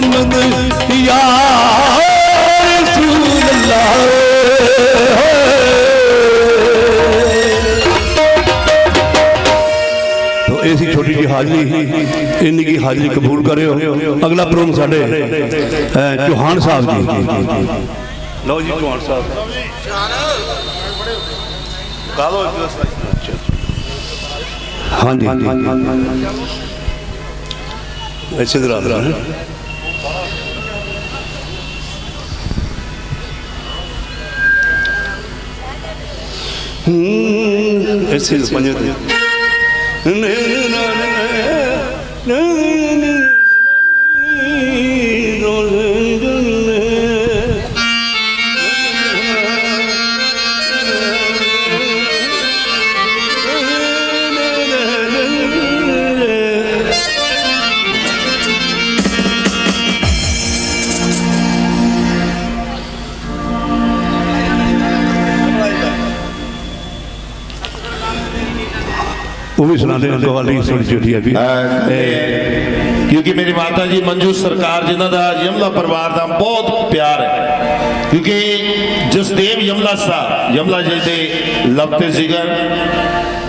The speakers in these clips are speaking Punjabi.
ਮੁਹੰਮਦ ਯਾ ਰਸੂਲ ਅੱਲਾਹ ਤੋ ਛੋਟੀ ਜੀ ਹਾਜ਼ਰੀ। ਇੰਨੀ ਕੀ ਹਾਜ਼ਰੀ ਕਬੂਲ ਕਰਿਓ। ਅਗਲਾ ਪ੍ਰੋਗਰਾਮ ਸਾਡੇ ਚੋਹਾਨ ਸਾਹਿਬ ਜੀ। ਲਓ ਜੀ ਚੋਹਾਨ ਸਾਹਿਬ। ਕਾਲੋ ਹਾਂਜੀ। ਹਾਂਜੀ। ਇਸੇ ਤਰ੍ਹਾਂ। ਹੈ It's his, it's his, it's his. ਵੀ ਸੁਣਾ ਦੇ ਗਵਾਲੀ ਸੁਣ ਚੁੱਕੀ ਹੈ ਵੀ ਕਿਉਂਕਿ ਮੇਰੀ ਮਾਤਾ ਜੀ ਮੰਜੂ ਸਰਕਾਰ ਜਿਨ੍ਹਾਂ ਦਾ ਯਮਲਾ ਪਰਿਵਾਰ ਦਾ ਬਹੁਤ ਪਿਆਰ ਹੈ। ਕਿਉਂਕਿ ਜਸਦੇਵ ਯਮਲਾ ਸਾਹਿਬ ਯਮਲਾ ਜੀ ਦੇ ਲਬਤੇ ਜ਼ਿਕਰ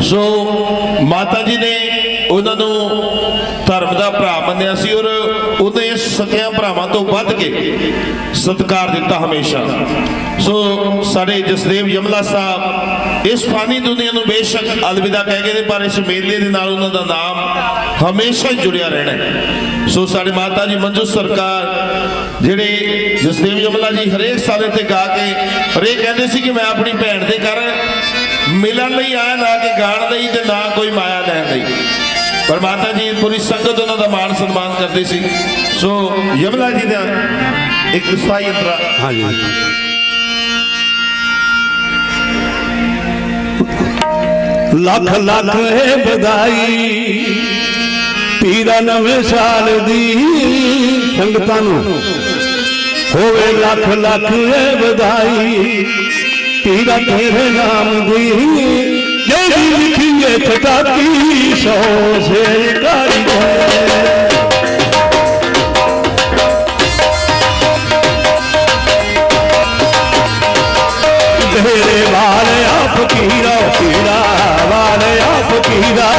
ਸੋ ਮਾਤਾ ਜੀ ਨੇ ਉਹਨਾਂ ਨੂੰ ਧਰਮ ਦਾ ਭਰਾ ਮੰਨਿਆ ਸੀ ਔਰ ਉਹਨੇ ਸਕਿਆ ਭਰਾਵਾਂ ਤੋਂ ਵੱਧ ਕੇ ਸਤਿਕਾਰ ਦਿੱਤਾ ਹਮੇਸ਼ਾ ਸੋ ਸਾਡੇ ਜਸਦੇਵ ਯਮਲਾ ਸਾਹਿਬ, ਇਸ ਫਾਨੀ ਦੁਨੀਆ ਨੂੰ ਬੇਸ਼ੱਕ ਅਲਵਿਦਾ ਕਹਿ ਗਏ ਨੇ, ਪਰ ਇਸ ਮੇਲੇ ਦੇ ਨਾਲ ਉਹਨਾਂ ਦਾ ਨਾਮ ਹਮੇਸ਼ਾ ਹੀ ਜੁੜਿਆ ਰਹਿਣਾ ਹੈ। ਸੋ ਸਾਡੇ ਮਾਤਾ ਜੀ ਮੰਜੂ ਸਰਕਾਰ, ਜਿਹੜੇ ਜਸਦੇਵ ਯਮਲਾ ਜੀ ਹਰੇਕ ਸਾਲ ਤੇ ਗਾ ਕੇ, ਹਰੇਕ ਕਹਿੰਦੇ ਸੀ ਕਿ ਮੈਂ ਆਪਣੀ ਭੈਣ ਦੇ ਘਰ ਮਿਲਣ ਲਈ ਆਇਆ, ਨਾ ਕਿ ਗਾਣ ਲਈ ਤੇ ਨਾ ਕੋਈ ਮਾਇਆ ਲੈਣ ਲਈ ਪਰ ਮਾਤਾ ਜੀ ਪੂਰੀ ਸੰਗਤ ਉਹਨਾਂ ਦਾ ਮਾਣ ਸਨਮਾਨ ਕਰਦੇ ਸੀ। ਸੋ ਯਮਲਾ ਜੀ ਦਾ ਇੱਕ ਸਥਾਈ ਅੰਤਰਾ हाँ ਲੱਖ ਲੱਖ ਹੈ ਵਧਾਈ ਪੀਰਾ ਨਵੇਂ ਸਾਲ ਦੀ ਸੰਗਤਾਂ ਨੂੰ। ਹੋਵੇ ਲੱਖ ਲੱਖ ਹੈ ਵਧਾਈ ਪੀਰਾ ਤੇਰੇ ਨਾਮ ਦੀ। ਜਿਹੜੀ ਲਿਖੀਏ ਖਟਾਕੀ ਸੋ ਸੇ ਕਾਰੀ ਹੈ ਤੇਰੇ ਵਾਲਿਆ ਫਕੀਰਾ ਪੀੜਾ ਵਾਲਿਆ ਫਕੀਰਾ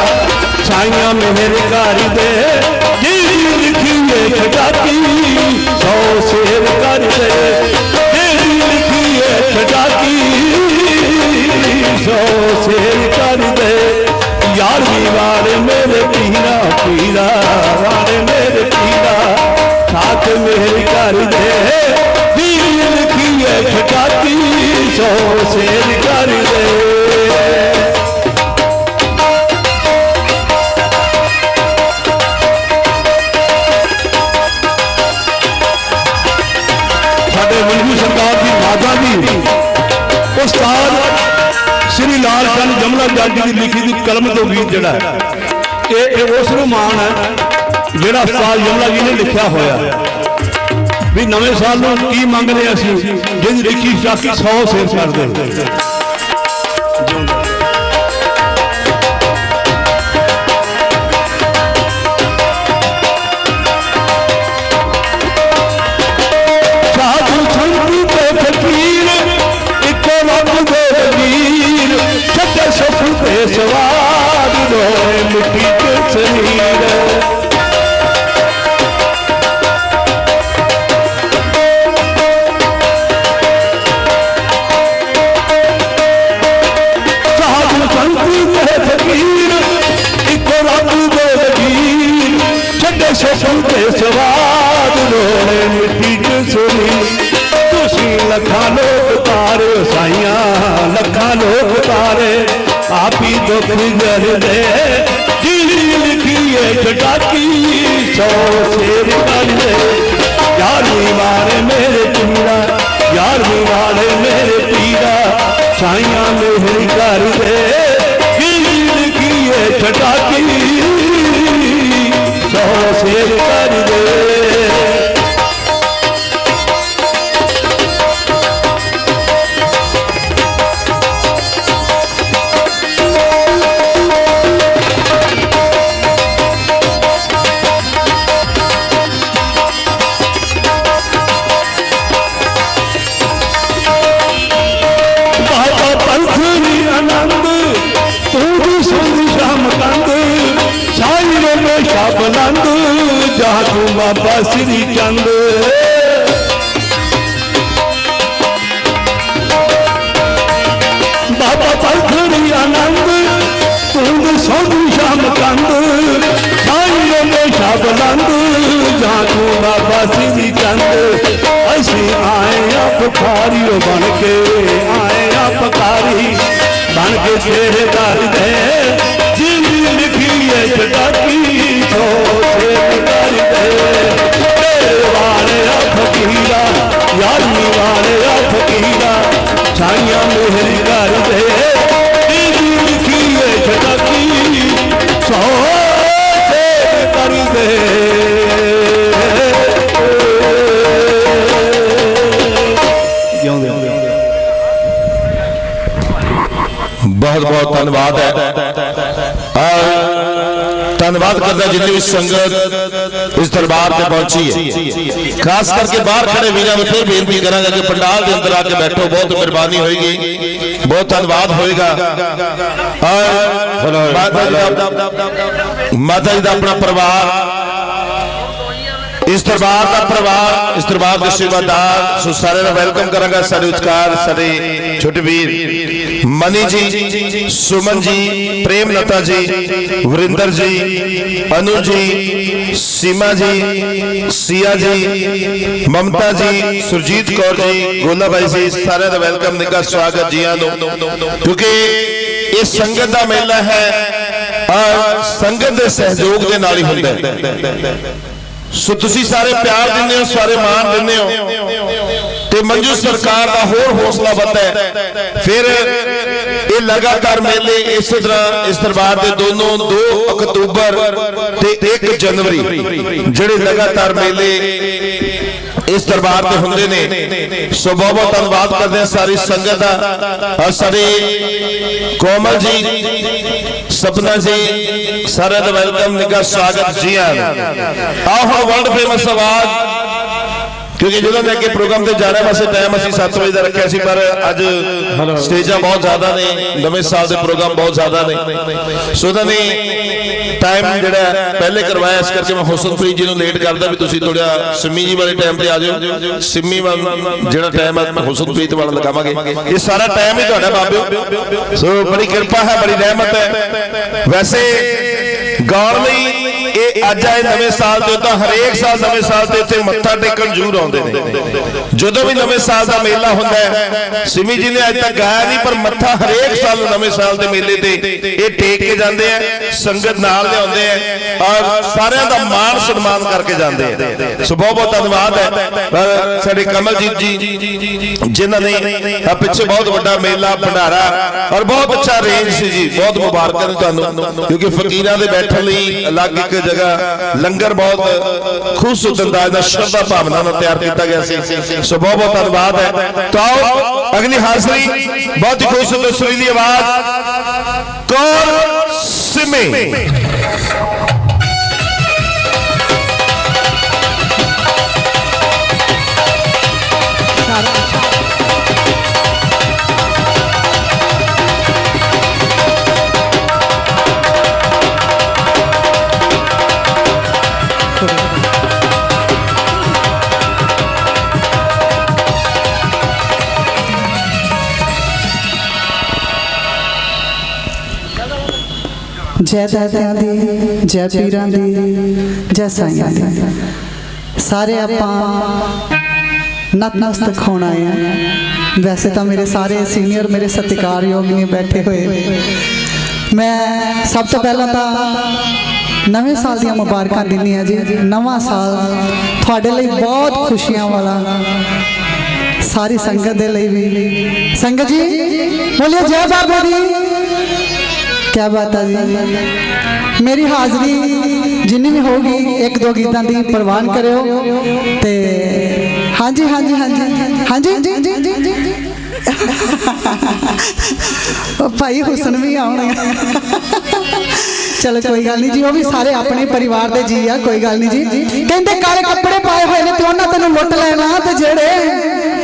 ਸਾਈਆਂ ਮਿਹਰ ਕਰੀ ਦੇ ਯਾਰ ਵੀ ਵਾਲੇ ਮੇਰੇ ਪੀਰਾ ਪੀਰਾ ਵਾਲੇ ਮੇਰੇ ਪੀਰਾ ਸਾਥ ਮਿਹਰ ਕਰ ਦੇ ਦਿਲ ਲਿਖੀਏ ਖਟਾਕੀ ਸੋ ਜੱਜ ਦੀ ਲਿਖੀ ਦੀ ਕਲਮ ਤੋਂ ਗੀਤ ਜਿਹੜਾ ਇਹ ਇਹ ਉਸ ਨੂੰ ਮਾਣ ਹੈ, ਜਿਹੜਾ ਉਸਤਾਦ ਜਮਲਾ ਜੀ ਨੇ ਲਿਖਿਆ ਹੋਇਆ ਵੀ ਨਵੇਂ ਸਾਲ ਨੂੰ ਕੀ ਮੰਗਦੇ ਅਸੀਂ? ਜਿਹਦੀ ਲਿਖੀ ਚਾਕੀ 100 ਸੇਰ ਕਰ ਸਵਾਦ ਲੋਏ ਮਿੱਟੀ ਚ ਸੁਣੀ। ਤੁਸੀਂ ਲੱਖਾਂ ਲੋਕ ਤਾਰੇ ਸਾਈਆਂ ਲੱਖਾਂ ਲੋਕ ਤਾਰੇ। ਆਪੀ ਦੁੱਖ ਜਰਦੇ ਜਿਹੜੀ ਲਿਖੀਏ ਚਟਾਕੀ ਸੋ ਸੇਰ ਕਰਦੇ ਯਾਰੀ ਵਾਲੇ ਮੇਰੇ ਬੁਲੰਦ ਜਾ ਤੂੰ ਬਾਬਾ ਸ੍ਰੀ ਚੰਦ ਬਾਬਾ ਪਰਖੜੀ ਆਨੰਦ ਤੂੰ ਸੋਧੂ ਸ਼ਾਮ ਕੰਦ ਸਾਈਂ ਨੇ ਸ਼ਬਲੰਦ ਜਾ ਤੂੰ ਬਾਬਾ ਸ੍ਰੀ ਚੰਦ ਅਸੀਂ ਆਏ ਆ ਪੁਖਾਰੀਓ ਬਣ ਕੇ ਆਏ ਆ ਪਕਾਰੀ ਬਣ ਕੇ ਤੇਰੇ ਦਰ ਦੇ ਦੇ ਵਾਲੇ ਆ। ਫਕੀਰਾ ਯਾਰੀ ਵਾਲੇ ਆ ਛਾਈਆਂ ਮੇਰੀ ਘਰ ਦੇ ਜਿੰਦੀ ਲਿਖੀ ਜਿਉਂਦੇ ਬਹੁਤ ਬਹੁਤ ਧੰਨਵਾਦ ਹੈ। ਔਰ ਧੰਨਵਾਦ ਕਰਦਾ ਜਿੰਨੀ ਵੀ ਸੰਗਤ ਇਸ ਦਰਬਾਰ ਤੇ ਪਹੁੰਚੀ ਹੈ। ਖਾਸ ਕਰਕੇ ਬਾਹਰ ਖੜੇ ਵੀਰਾਂ ਨੂੰ ਫਿਰ ਬੇਨਤੀ ਕਰਾਂਗਾ ਕਿ ਪੰਡਾਲ ਦੇ ਅੰਦਰ ਆ ਕੇ ਬੈਠੋ, ਬਹੁਤ ਮਿਹਰਬਾਨੀ ਹੋਏਗੀ। ਬਹੁਤ ਧੰਨਵਾਦ ਹੋਏਗਾ। ਔਰ ਮਾਤਾ ਜੀ ਦਾ ਮਾਤਾ ਜੀ ਦਾ ਆਪਣਾ ਪਰਿਵਾਰ, ਇਸ ਦਰਬਾਰ ਦਾ ਪਰਿਵਾਰ, ਇਸ ਦਰਬਾਰ ਦੇ ਸੇਵਾਦਾਰ, ਸੋ ਸਾਰਿਆਂ ਦਾ ਵੈਲਕਮ ਕਰਾਂਗਾ। ਸਾਡੇ ਉਚਕਾਰ, ਸਾਡੇ ਛੋਟੇ ਵੀਰ। ਮਨੀ ਜੀ, ਸੁਮਨ ਜੀ ਪ੍ਰੇਮ ਲਤਾ ਜੀ, ਵਰਿੰਦਰ ਜੀ, ਅਨੂ ਜੀ, ਸੀਮਾ ਜੀ, ਸੀਆ ਜੀ, ਮਮਤਾ ਜੀ, ਸੁਰਜੀਤ ਕੌਰ ਜੀ, ਗੋਲਾ ਬਾਈ ਜੀ, ਸਾਰਿਆਂ ਦਾ ਵੈਲਕਮ, ਨਿੱਘਾ ਸਵਾਗਤ ਜੀਆਂ ਨੂੰ। ਕਿਉਂਕਿ ਇਹ ਸੰਗਤ ਦਾ ਮੇਲਾ ਹੈ, ਔਰ ਸੰਗਤ ਦੇ ਸਹਿਯੋਗ ਦੇ ਨਾਲ ਹੀ ਹੁੰਦਾ ਹੈ। ਸੋ ਤੁਸੀਂ ਸਾਰੇ ਪਿਆਰ ਦਿੰਦੇ ਹੋ, ਸਾਰੇ ਮਾਣ ਦਿੰਦੇ ਹੋ ਤੇ ਮੰਜੂ ਸਰਕਾਰ ਦਾ ਹੋਰ ਹੌਸਲਾ ਵੱਧਦਾ ਹੈ ਫਿਰ ਇਹ ਲਗਾਤਾਰ ਮੇਲੇ ਇਸੇ ਤਰ੍ਹਾਂ ਇਸ ਦਰਬਾਰ ਦੇ ਦੋਨੋਂ 2 ਅਕਤੂਬਰ ਤੇ 1 ਜਨਵਰੀ, ਜਿਹੜੇ ਲਗਾਤਾਰ ਮੇਲੇ ਇਸ ਦਰਬਾਰ ਤੇ ਹੁੰਦੇ ਨੇ ਸੋ ਬਹੁਤ ਬਹੁਤ ਧੰਨਵਾਦ ਕਰਦੇ ਹਾਂ ਸਾਰੀ ਸੰਗਤ ਦਾ, ਔਰ ਸਾਡੇ ਕੋਮਲ ਜੀ, ਸਪਨਾ ਜੀ, ਸਾਰਿਆਂ ਦਾ ਵੈਲਕਮ, ਨਿੱਘਾ ਸਵਾਗਤ ਜੀ ਆਇਆਂ ਨੂੰ। ਵਰਲਡ ਫੇਮਸ ਆਵਾਜ਼ ਕਿਉਂਕਿ ਜਦੋਂ ਮੈਂ ਅੱਗੇ ਪ੍ਰੋਗਰਾਮ ਤੇ ਜਾਣਾ ਵਾਸਤੇ ਟਾਈਮ ਅਸੀਂ 7 ਵਜੇ ਦਾ ਰੱਖਿਆ ਸੀ ਪਰ ਅੱਜ ਸਟੇਜਾਂ ਬਹੁਤ ਜ਼ਿਆਦਾ ਨੇ ਨਵੇਂ ਸਾਲ ਦੇ ਪ੍ਰੋਗਰਾਮ ਬਹੁਤ ਜ਼ਿਆਦਾ ਨੇ। ਸੋ ਉਹਨਾਂ ਨੇ ਟਾਈਮ ਜਿਹੜਾ ਪਹਿਲੇ ਕਰਵਾਇਆ ਇਸ ਕਰਕੇ ਮੈਂ ਹੁਸਨਪ੍ਰੀਤ ਜੀ ਨੂੰ ਲੇਟ ਕਰਦਾ ਵੀ ਤੁਸੀਂ ਥੋੜਾ ਸਿੰਮੀ ਜੀ ਵਾਲੇ ਟਾਈਮ ਤੇ ਆ ਜਾਓ ਸਿੰਮੀ ਵੱਲ ਜਿਹੜਾ ਟਾਈਮ ਹੈ ਹੁਸਨਪ੍ਰੀਤ ਵਾਲਾ ਲਗਾਵਾਂਗੇ। ਇਹ ਸਾਰਾ ਟਾਈਮ ਹੀ ਤੁਹਾਡਾ ਬਾਬਿਓ ਸੋ ਬੜੀ ਕਿਰਪਾ ਹੈ ਬੜੀ ਰਹਿਮਤ ਹੈ। ਵੈਸੇ ਗਾਉਣ ਲਈ ਅੱਜ ਆਏ ਨਵੇਂ ਸਾਲ ਤੇ ਤਾਂ ਹਰੇਕ ਸਾਲ ਨਵੇਂ ਸਾਲ ਤੇ ਇੱਥੇ ਮੱਥਾ ਟੇਕਣ ਜ਼ਰੂਰ ਆਉਂਦੇ ਨੇ। ਜਦੋਂ ਵੀ ਨਵੇਂ ਸਾਲ ਦਾ ਮੇਲਾ ਹੁੰਦਾ ਹੈ ਸਿਮੀ ਜੀ ਨੇ ਅੱਜ ਤੱਕ ਗਾਇਆ ਨਹੀਂ ਪਰ ਮੱਥਾ ਹਰੇਕ ਸਾਲ ਨਵੇਂ ਸਾਲ ਦੇ ਮੇਲੇ ਤੇ ਇਹ ਟੇਕ ਕੇ ਜਾਂਦੇ ਆ ਸੰਗਤ ਨਾਲ ਲਿਆਉਂਦੇ ਆ ਔਰ ਸਾਰਿਆਂ ਦਾ ਮਾਣ ਸਨਮਾਨ ਕਰਕੇ ਜਾਂਦੇ ਆ। ਸੋ ਬਹੁਤ ਬਹੁਤ ਧੰਨਵਾਦ ਹੈ। ਪਰ ਸਾਡੇ ਕਮਲਜੀਤ ਜੀ ਜਿਨ੍ਹਾਂ ਨੇ ਪਿੱਛੇ ਬਹੁਤ ਵੱਡਾ ਮੇਲਾ ਭੰਡਾਰਾ ਔਰ ਬਹੁਤ ਅੱਛਾ ਰੇਂਜ ਸੀ ਜੀ ਬਹੁਤ ਮੁਬਾਰਕਾਂ ਤੁਹਾਨੂੰ ਕਿਉਂਕਿ ਫਕੀਰਾਂ ਦੇ ਬੈਠਣ ਲਈ ਅਲੱਗ ਇੱਕ ਜਗ੍ਹਾ ਲੰਗਰ ਬਹੁਤ ਖੂਬਸੂਰਤ ਅੰਦਾਜ਼ ਨਾਲ ਸ਼ਰਧਾ ਭਾਵਨਾ ਨਾਲ ਤਿਆਰ ਕੀਤਾ ਗਿਆ ਸੀ। ਸੋ ਬਹੁਤ ਬਹੁਤ ਧੰਨਵਾਦ ਹੈ। ਤਾਂ ਅਗਲੀ ਹਾਜ਼ਰੀ। ਬਹੁਤ ਹੀ ਖੂਬਸੂਰਤ ਸੁਰੀਲੀ ਆਵਾਜ਼। ਕੌਰ ਸਿਮੇ। ਜੈ ਦਾਤਿਆਂ ਦੀ, ਜੈ ਪੀਰਾਂ ਦੀ, ਜੈ ਸਾਈਆਂ ਦੀ। ਸਾਰੇ ਆਪਾਂ ਨਤਮਸਤਕ ਹੋਣ ਆਏ ਆ ਵੈਸੇ ਤਾਂ ਮੇਰੇ ਸਾਰੇ ਸੀਨੀਅਰ ਮੇਰੇ ਸਤਿਕਾਰਯੋਗ ਨੇ ਬੈਠੇ ਹੋਏ। ਮੈਂ ਸਭ ਤੋਂ ਪਹਿਲਾਂ ਤਾਂ ਨਵੇਂ ਸਾਲ ਦੀਆਂ ਮੁਬਾਰਕਾਂ ਦਿੰਦੀ ਆ ਜੀ। ਨਵਾਂ ਸਾਲ ਤੁਹਾਡੇ ਲਈ ਬਹੁਤ ਖੁਸ਼ੀਆਂ ਵਾਲਾ, ਸਾਰੀ ਸੰਗਤ ਦੇ ਲਈ ਵੀ। ਸੰਗਤ ਜੀ ਬੋਲਿਓ ਜੈ ਬਾਬਾ ਦੀ ਕਿਆ ਬਾਤ ਹੈ ਜੀ। ਮੇਰੀ ਹਾਜ਼ਰੀ ਜਿੰਨੀ ਵੀ ਹੋਊਗੀ, ਇੱਕ ਦੋ ਗੀਤਾਂ ਦੀ ਪ੍ਰਵਾਨ ਕਰਿਓ। ਤੇ ਹਾਂਜੀ ਹਾਂਜੀ ਹਾਂਜੀ ਹਾਂਜੀ। ਉਹ ਭਾਈ ਹੁਸਨ ਵੀ ਆਉਣਗੇ। ਚਲੋ, ਕੋਈ ਗੱਲ ਨਹੀਂ ਜੀ, ਉਹ ਵੀ ਸਾਰੇ ਆਪਣੇ ਪਰਿਵਾਰ ਦੇ ਜੀ ਆ, ਕੋਈ ਗੱਲ ਨਹੀਂ ਜੀ। ਕਹਿੰਦੇ ਕਾਲੇ ਕੱਪੜੇ ਪਾਏ ਹੋਏ ਨੇ, ਤੇ ਉਹਨਾਂ ਤੈਨੂੰ ਲੁੱਟ ਲੈਣਾ, ਤੇ ਜਿਹੜੇ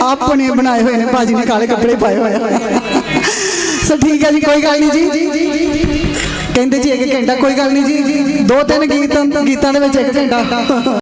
ਆਪਣੇ ਬਣਾਏ ਹੋਏ ਨੇ, ਭਾਜੀ ਨੇ ਕਾਲੇ ਕੱਪੜੇ ਪਾਏ ਹੋਏ ਆ। ਸੋ ਠੀਕ ਹੈ ਜੀ ਕੋਈ ਗੱਲ ਨਹੀਂ ਜੀ। ਕਹਿੰਦੇ ਜੀ ਇੱਕ ਘੰਟਾ ਕੋਈ ਗੱਲ ਨਹੀਂ ਜੀ। ਦੋ ਤਿੰਨ ਗੀਤ ਗੀਤਾਂ ਦੇ ਵਿੱਚ ਇੱਕ ਘੰਟਾ।